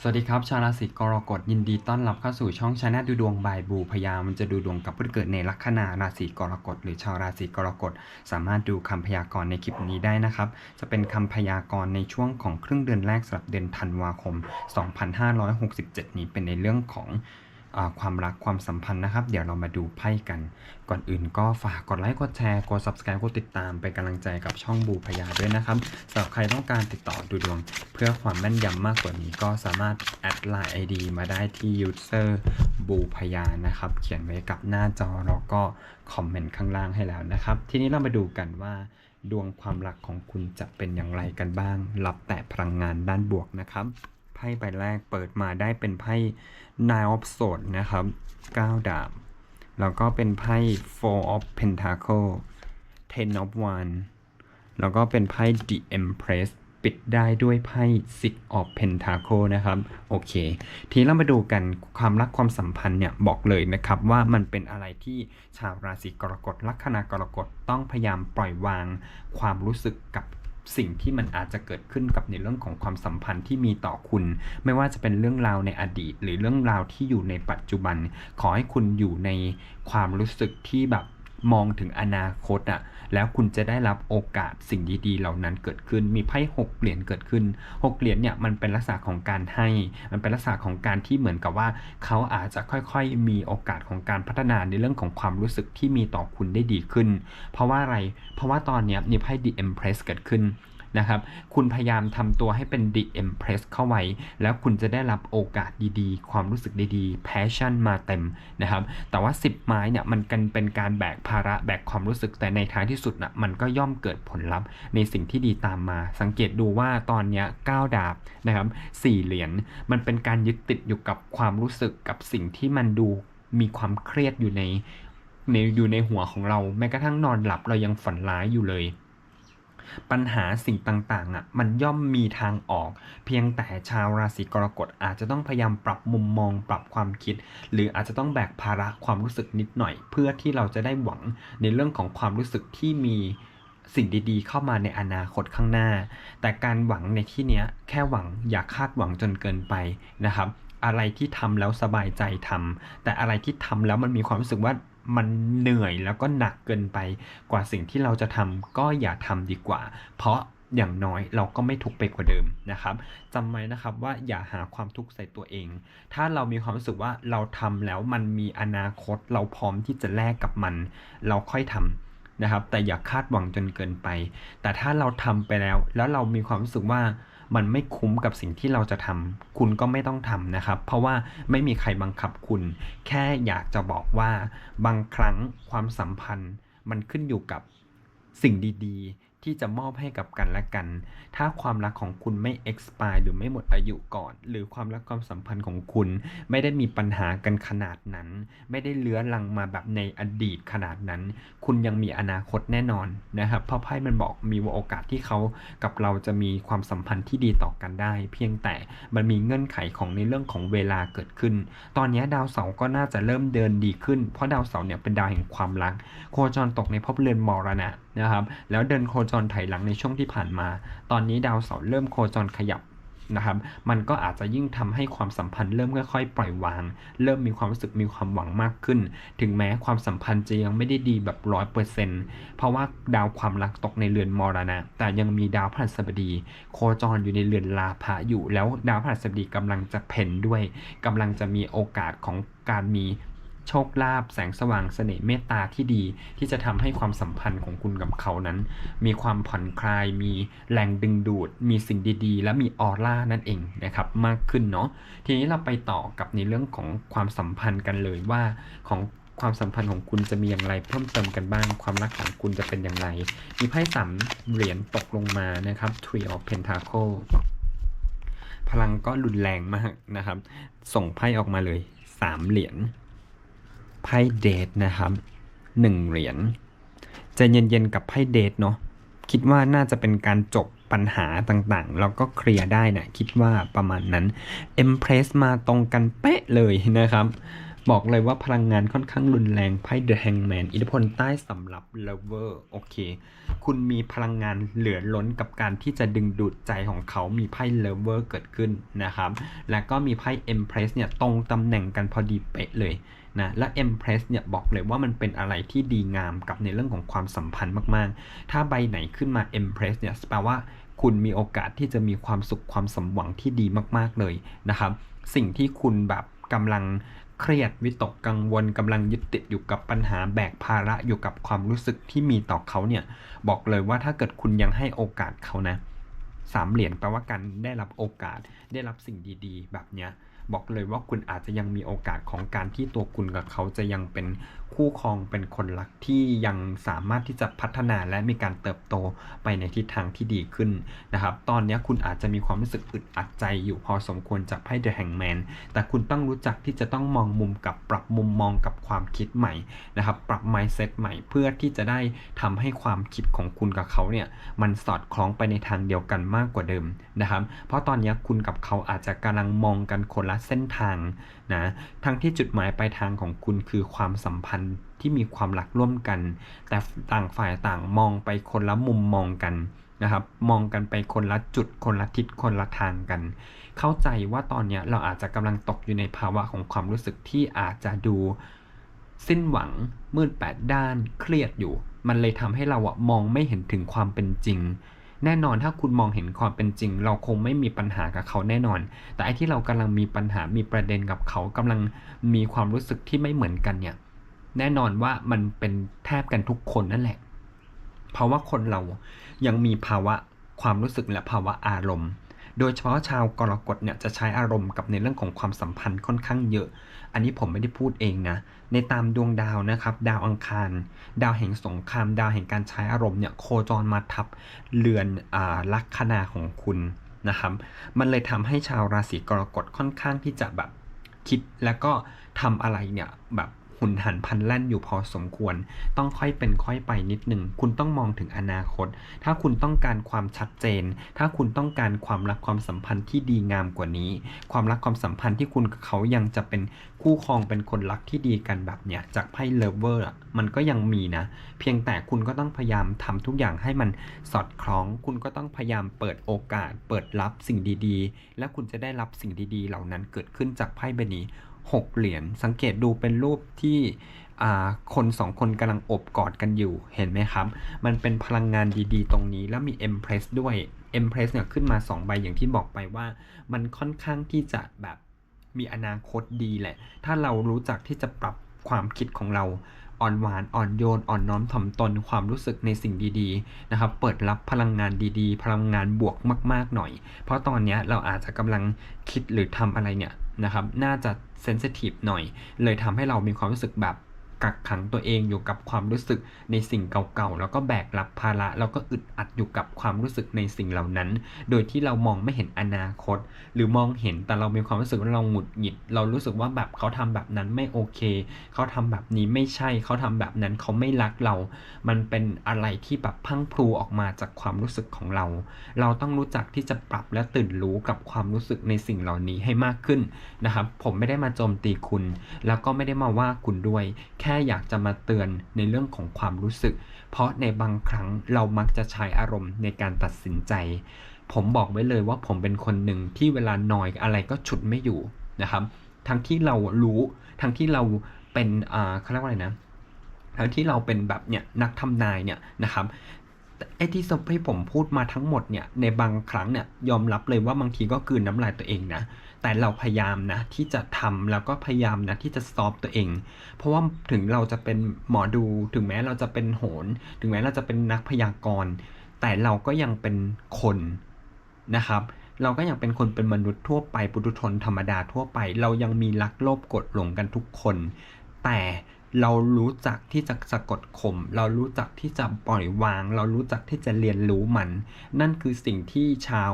สวัสดีครับ ชาวราศีกรกฎยินดีต้อนรับเข้าสู่ช่องชาแนลดูดวงบายบูพยามันจะดูดวงกับผู้ที่เกิดในลัคนาราศีกรกฎหรือชาวราศีกรกฎสามารถดูคำพยากรณ์ในคลิปนี้ได้นะครับ จะเป็นคำพยากรณ์ในช่วงของครึ่งเดือนแรกสำหรับเดือนธันวาคม 2567 นี้เป็นในเรื่องของ ความรักความสัมพันธ์นะครับ เดี๋ยวเรามาดูไพ่กัน ก่อนอื่นก็ฝากกดไลค์กดแชร์กด subscribe กดติดตามเป็นกำลังใจกับช่องบูพยาด้วยนะครับสำหรับใครต้องการติดต่อดูดวง เพื่อความแม่นยำมากกว่านี้ก็สามารถแอดไลน์ ID มาได้ที่ user บูพยานะครับ เขียนไว้กับหน้าจอแล้วก็คอมเมนต์ข้างล่างให้แล้วนะครับ ทีนี้เรามาดูกันว่าดวงความรักของคุณจะเป็นอย่างไรกันบ้าง รับแต่พลังงานด้านบวกนะครับ ไพ่ใบแรกเปิดมาได้เป็นไพ่ Nine of Swords นะครับ 9 ดาบ แล้วก็เป็นไพ่ Four of Pentacle Ten of Wands แล้วก็เป็นไพ่ The Empress ปิดได้ด้วยไพ่ Six of Pentacle นะครับ โอเค ทีนี้เรามาดูกันความรักความสัมพันธ์เนี่ย บอกเลยนะครับว่ามันเป็นอะไรที่ชาวราศีกรกฎลัคนากรกฎต้องพยายามปล่อยวางความรู้สึกกับ สิ่งที่มันอาจจะเกิดขึ้นกับในเรื่องของความสัมพันธ์ที่มีต่อคุณ ไม่ว่าจะเป็นเรื่องราวในอดีต หรือเรื่องราวที่อยู่ในปัจจุบัน ขอให้คุณอยู่ในความรู้สึกที่แบบ มองถึงอนาคตอะแล้วคุณจะได้รับโอกาสสิ่งดีๆ เหล่านั้นเกิดขึ้น มีไพ่หกเหรียญเกิดขึ้นหกเหรียญเนี่ยมันเป็นลักษณะของการให้ มันเป็นลักษณะของการที่เหมือนกับว่า เขาอาจจะค่อยๆ มีโอกาสของการพัฒนาในเรื่องของความรู้สึกที่มีต่อคุณได้ดีขึ้น เพราะว่าอะไร เพราะว่าตอนเนี้ยมีไพ่ The Empress เกิดขึ้น นะครับ คุณพยายามทำตัวให้เป็น The Empress เข้าไว้ แล้วคุณจะได้รับโอกาสดีๆ ความรู้สึกดีๆ passion มาเต็มนะครับ แต่ว่า 10 ไม้เนี่ยมันกันเป็นการแบกภาระแบกความรู้สึกแต่ในท้ายที่สุดนะมันก็ย่อมเกิดผลลัพธ์ในสิ่งที่ดีตามมา สังเกตดูว่าตอนเนี้ย9ดาบนะครับ4เหรียญมันเป็นการยึดติดอยู่กับความรู้สึกกับสิ่งที่มันดูมีความเครียดอยู่ในในอยู่ในหัวของเราแม้กระทั่งนอนหลับเรายังฝันร้ายอยู่เลย ปัญหาสิ่งต่างๆอะมันย่อมมีทางออก เพียงแต่ชาวราศีกรกฎอาจจะต้องพยายามปรับมุมมอง ปรับความคิด หรืออาจจะต้องแบกภาระความรู้สึกนิดหน่อย เพื่อที่เราจะได้หวังในเรื่องของความรู้สึกที่มีสิ่งดีๆ เข้ามาในอนาคตข้างหน้า แต่การหวังในที่เนี้ยแค่หวังอย่าคาดหวังจนเกินไปนะครับ อะไรที่ทำแล้วสบายใจทำแต่อะไรที่ทำแล้วมันมีความรู้สึกว่า มันเหนื่อยแล้วก็หนักเกินไปกว่าสิ่งที่เราจะทำก็อย่าทำดีกว่า เพราะอย่างน้อยเราก็ไม่ทุกไปกว่าเดิมนะครับจำไว้นะครับว่าอย่าหาความทุกข์ใส่ตัวเอง ถ้าเรามีความรู้สึกว่าเราทำแล้วมันมีอนาคตเราพร้อมที่จะแลกกับมัน เราค่อยทำนะครับ แต่อย่าคาดหวังจนเกินไป แต่ถ้าเราทำไปแล้ว แล้วเรามีความรู้สึกว่า มันไม่คุ้มกับสิ่งที่เราจะทำคุณก็ไม่ต้องทำนะครับ เพราะว่าไม่มีใครบังคับคุณ แค่อยากจะบอกว่าบางครั้งความสัมพันธ์ มันขึ้นอยู่กับสิ่งดี ๆ ที่จะมอบให้กับกันและกัน ถ้าความรักของคุณไม่ expire หรือไม่หมดอายุก่อน หรือความรักความสัมพันธ์ของคุณ ไม่ได้มีปัญหากันขนาดนั้น ไม่ได้เลื้อรังมาแบบในอดีตขนาดนั้น คุณยังมีอนาคตแน่นอนนะครับ เพราะไพ่มันบอกมีโอกาสที่เขากับเราจะมีความสัมพันธ์ที่ดีต่อกันได้ เพียงแต่มันมีเงื่อนไขของในเรื่องของเวลาเกิดขึ้น ตอนนี้ดาวเสาร์ก็น่าจะเริ่มเดินดีขึ้น เพราะดาวเสาร์เนี่ยเป็นดาวแห่งความรัก โคจรตกในภพเรือนมรณะ นะครับแล้วเดินโคจรถอยหลังในช่วงที่ผ่านมา ตอนนี้ดาวเสาร์เริ่มโคจรขยับนะครับมันก็อาจจะยิ่งทำให้ความสัมพันธ์เริ่มค่อยๆ ปล่อยวาง เริ่มมีความรู้สึกมีความหวังมากขึ้น ถึงแม้ความสัมพันธ์จะยังไม่ได้ดีแบบร้อยเปอร์เซ็นต์เพราะว่าดาวความรักตกในเรือนมรณะ แต่ยังมีดาวพฤหัสบดี โคจรอยู่ในเรือนลาภะอยู่ แล้วดาวพฤหัสบดีกำลังจะเพ่นด้วยกำลังจะมีโอกาสของการมี โชคลาภแสงสว่างเสน่ห์เมตตาที่ดี ที่จะทำให้ความสัมพันธ์ของคุณกับเขานั้น มีความผ่อนคลาย มีแรงดึงดูด มีสิ่งดีๆ และมีออร่านั่นเองนะครับมากขึ้นเนาะทีนี้เราไปต่อกับในเรื่องของความสัมพันธ์กันเลยว่าของความสัมพันธ์ของคุณจะมีอย่างไรเพิ่มเติมกันบ้าง ความรักของคุณจะเป็นอย่างไร มีไพ่สามเหรียญตกลงมานะครับ Three of Pentacle พลังก็รุนแรงมากนะครับ ส่งไพ่ออกมาเลยสามเหรียญ ไพ่เดทนะครับหนึ่งเหรียญใจเย็นๆกับไพ่เดทเนาะคิดว่าน่าจะเป็นการจบปัญหาต่างๆ แล้วก็เคลียร์ได้นะคิดว่าประมาณนั้น Empress มาตรงกันเป๊ะเลยนะครับ บอกเลยว่าพลังงานค่อนข้างรุนแรงไพ่ The Hangman อิทธิพลใต้สำหรับ Lover โอเค คุณมีพลังงานเหลือล้นกับการที่จะดึงดูดใจของเขามีไพ่ Lover เกิดขึ้นนะครับ แล้วก็มีไพ่ Empress เนี่ยตรงตำแหน่งกันพอดีเป๊ะเลย นะและ Empress เนี่ยบอกเลยว่ามันเป็นอะไรที่ดีงามกับในเรื่องของความสัมพันธ์มากๆ ถ้าใบไหนขึ้นมา Empress เนี่ยแปลว่าคุณมีโอกาสที่จะมีความสุขความสมหวังที่ดีมากๆเลยนะครับ สิ่งที่คุณแบบกำลังเครียดวิตกกังวลกำลังยึดติดอยู่กับปัญหาแบกภาระอยู่กับความรู้สึกที่มีต่อเขาเนี่ยบอกเลยว่าถ้าเกิดคุณยังให้โอกาสเขานะ สามเหรียญแปลว่าการได้รับโอกาสได้รับสิ่งดีๆ แบบเนี้ยบอกเลยว่าคุณอาจจะยังมีโอกาสของการที่ตัวคุณกับเขาจะยังเป็นคู่ครองเป็นคนรักที่ยังสามารถที่จะพัฒนาและมีการเติบโตไปในทิศทางที่ดีขึ้นนะครับ ตอนนี้คุณอาจจะมีความรู้สึกอึดอัดใจอยู่พอสมควรจากไพ่ The Hangman แต่คุณต้องรู้จักที่จะต้องมองมุมกับปรับมุมมองกับความคิดใหม่นะครับ ปรับ mindset ใหม่เพื่อที่จะได้ทำให้ความคิดของคุณกับเขาเนี่ยมันสอดคล้องไปในทางเดียวกันมากกว่าเดิมนะครับ เพราะตอนนี้คุณกับเขาอาจจะกำลังมองกันคนละเส้นทางนะ ทั้งที่จุดหมายปลายทางของคุณคือความสัมพันธ์ที่มีความรักร่วมกัน แต่ต่างฝ่ายต่างมองไปคนละมุมมองกันนะครับ มองกันไปคนละจุดคนละทิศคนละทางกัน เข้าใจว่าตอนนี้เราอาจจะกำลังตกอยู่ในภาวะของความรู้สึกที่อาจจะดูสิ้นหวังมืดแปดด้านเครียดอยู่ มันเลยทำให้เราอะมองไม่เห็นถึงความเป็นจริง แน่นอนถ้าคุณมองเห็นความเป็นจริง เราคงไม่มีปัญหากับเขาแน่นอน แต่ไอ้ที่เรากำลังมีปัญหามีประเด็นกับเขากำลังมีความรู้สึกที่ไม่เหมือนกันเนี่ยแน่นอนว่ามันเป็นแทบกันทุกคนนั่นแหละ เพราะว่าคนเรายังมีภาวะความรู้สึกและภาวะอารมณ์ โดยเฉพาะชาวกรกฎเนี่ยจะใช้อารมณ์กับในเรื่องของความสัมพันธ์ค่อนข้างเยอะ อันนี้ผมไม่ได้พูดเองนะ ในตามดวงดาวนะครับ ดาวอังคาร ดาวแห่งสงคราม ดาวแห่งการใช้อารมณ์เนี่ยโคจรมาทับเรือนอลัคนาของคุณนะครับ มันเลยทำให้ชาวราศีกรกฎค่อนข้างที่จะแบบคิดแล้วก็ทำอะไรเนี่ยแบบ หุนหันพันแล่นอยู่พอสมควร ต้องค่อยเป็นค่อยไปนิดหนึ่ง คุณต้องมองถึงอนาคต ถ้าคุณต้องการความชัดเจน ถ้าคุณต้องการความรักความสัมพันธ์ที่ดีงามกว่านี้ ความรักความสัมพันธ์ที่คุณกับเขายังจะเป็นคู่ครองเป็นคนรักที่ดีกันแบบเนี้ยจากไพ่เลเวอร์มันก็ยังมีนะ เพียงแต่คุณก็ต้องพยายามทำทุกอย่างให้มันสอดคล้อง คุณก็ต้องพยายามเปิดโอกาส เปิดรับสิ่งดีๆ และคุณจะได้รับสิ่งดีๆ เหล่านั้นเกิดขึ้นจากไพ่ใบนี้ หกเหรียญสังเกตดูเป็นรูปที่คนสองคนกำลังอบกอดกันอยู่เห็นไหมครับ มันเป็นพลังงานดีๆ ตรงนี้แล้วมี Empress ด้วย Empress เนี่ยขึ้นมา 2 ใบอย่างที่บอกไปว่า มันค่อนข้างที่จะแบบมีอนาคตดีแหละ ถ้าเรารู้จักที่จะปรับความคิดของเราอ่อนหวานอ่อนโยนอ่อนน้อมถ่อมตนความรู้สึกในสิ่งดีๆนะครับ เปิดรับพลังงานดีๆ พลังงานบวกมาก ๆหน่อย เพราะตอนนี้เราอาจจะกำลังคิดหรือทำอะไรเนี่ย นะครับน่าจะเซนซิทีฟหน่อย เลยทำให้เรามีความรู้สึกแบบ กักขังตัวเองอยู่กับความรู้สึกในสิ่งเก่าๆ แล้วก็แบกรับภาระแล้วก็อึดอัดอยู่กับความรู้สึกในสิ่งเหล่านั้น โดยที่เรามองไม่เห็นอนาคต หรือมองเห็นแต่เรามีความรู้สึกว่าเราหงุดหงิด เรารู้สึกว่าแบบเขาทำแบบนั้นไม่โอเค เขาทำแบบนี้ไม่ใช่ เขาทำแบบนั้นเขาไม่รักเรา มันเป็นอะไรที่แบบพังพรูออกมาจากความรู้สึกของเรา เราต้องรู้จักที่จะปรับและตื่นรู้กับความรู้สึกในสิ่งเหล่านี้ให้มากขึ้นนะครับ ผมไม่ได้มาโจมตีคุณ แล้วก็ไม่ได้มาว่าคุณด้วยแค่อยากจะมาเตือนในเรื่องของความรู้สึก เพราะในบางครั้งเรามักจะใช้อารมณ์ในการตัดสินใจ ผมบอกไว้เลยว่าผมเป็นคนหนึ่งที่เวลานอยอะไรก็ฉุดไม่อยู่นะครับ ทั้งที่เรารู้ ทั้งที่เราเป็นอ่าเขาเรียกว่าอะไรนะทั้งที่เราเป็นแบบเนี่ยนักทำนายเนี่ยนะครับ ไอ้ที่สที่ผมพูดมาทั้งหมดเนี่ยในบางครั้งเนี่ยยอมรับเลยว่าบางทีก็กลืนน้ำลายตัวเองนะแต่เราพยายามนะที่จะทำแล้วก็พยายามนะที่จะซอฟตัวเอง เพราะว่าถึงเราจะเป็นหมอดู ถึงแม้เราจะเป็นโหน ถึงแม้เราจะเป็นนักพยากรณ์ แต่เราก็ยังเป็นคนนะครับ เราก็ยังเป็นคนเป็นมนุษย์ทั่วไปปุถุชนธรรมดาทั่วไป เรายังมีรักโลภกดหลงกันทุกคน แต่ เรารู้จักที่จะสะกดข่มเรารู้จักที่จะปล่อยวาง เรารู้จักที่จะเรียนรู้มัน นั่นคือสิ่งที่ชาว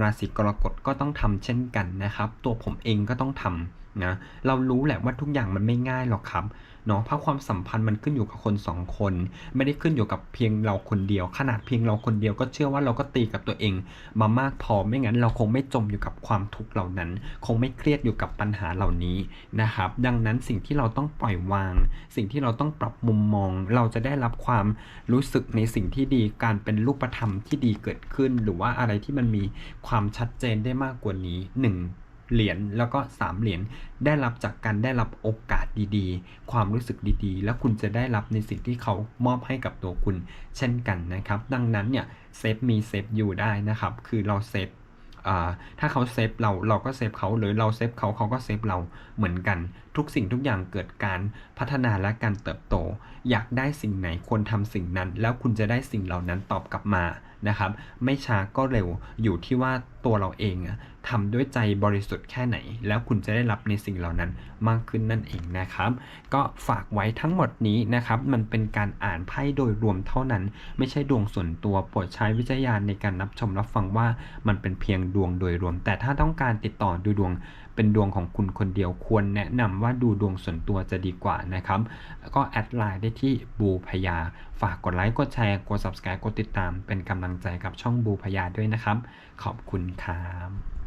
ราศีกรกฎก็ต้องทำเช่นกันนะครับ ตัวผมเองก็ต้องทำนะเรารู้แหละว่าทุกอย่างมันไม่ง่ายหรอกครับ เนาะเพราะความสัมพันธ์มันขึ้นอยู่กับคนสองคน ไม่ได้ขึ้นอยู่กับเพียงเราคนเดียว ขนาดเพียงเราคนเดียวก็เชื่อว่าเราก็ตีกับตัวเอง มามากพอไม่งั้นเราคงไม่จมอยู่กับความทุกข์เหล่านั้น คงไม่เครียดอยู่กับปัญหาเหล่านี้นะครับ ดังนั้นสิ่งที่เราต้องปล่อยวาง สิ่งที่เราต้องปรับมุมมอง เราจะได้รับความรู้สึกในสิ่งที่ดีการเป็นรูปธรรมที่ดีเกิดขึ้น หรือว่าอะไรที่มันมีความชัดเจนได้มากกว่านี้หนึ่ง เหรียญแล้วก็สามเหรียญได้รับจากการได้รับโอกาสดีๆ ความรู้สึกดีๆ แล้วคุณจะได้รับในสิ่งที่เขามอบให้กับตัวคุณ เช่นกันนะครับ ดังนั้นเนี่ยเซฟมีเซฟอยู่ได้นะครับ คือเราเซฟถ้าเขาเซฟเราเราก็เซฟเขาหรือเราเซฟเขาเขาก็เซฟเราเหมือนกัน ทุกสิ่งทุกอย่างเกิดการพัฒนาและการเติบโต อยากได้สิ่งไหนควรทำสิ่งนั้น แล้วคุณจะได้สิ่งเหล่านั้นตอบกลับมา นะครับ ไม่ช้าก็เร็วอยู่ที่ว่าตัวเราเองอะทำด้วยใจบริสุทธิ์แค่ไหน แล้วคุณจะได้รับในสิ่งเหล่านั้นมากขึ้นนั่นเองนะครับ ก็ฝากไว้ทั้งหมดนี้นะครับ มันเป็นการอ่านไพ่โดยรวมเท่านั้น ไม่ใช่ดวงส่วนตัวโปรดใช้วิจารณญาณในการรับชมรับฟังว่ามันเป็นเพียงดวงโดยรวม แต่ถ้าต้องการติดต่อดูดวงเป็นดวงของคุณคนเดียวควรแนะนำว่าดูดวงส่วนตัวจะดีกว่านะครับ ก็แอดไลน์ได้ที่บูพยา ฝากกดไลค์ กดแชร์ กด subscribe กดติดตาม เป็นกำลังใจกับช่องบูพยาด้วยนะครับ ขอบคุณครับ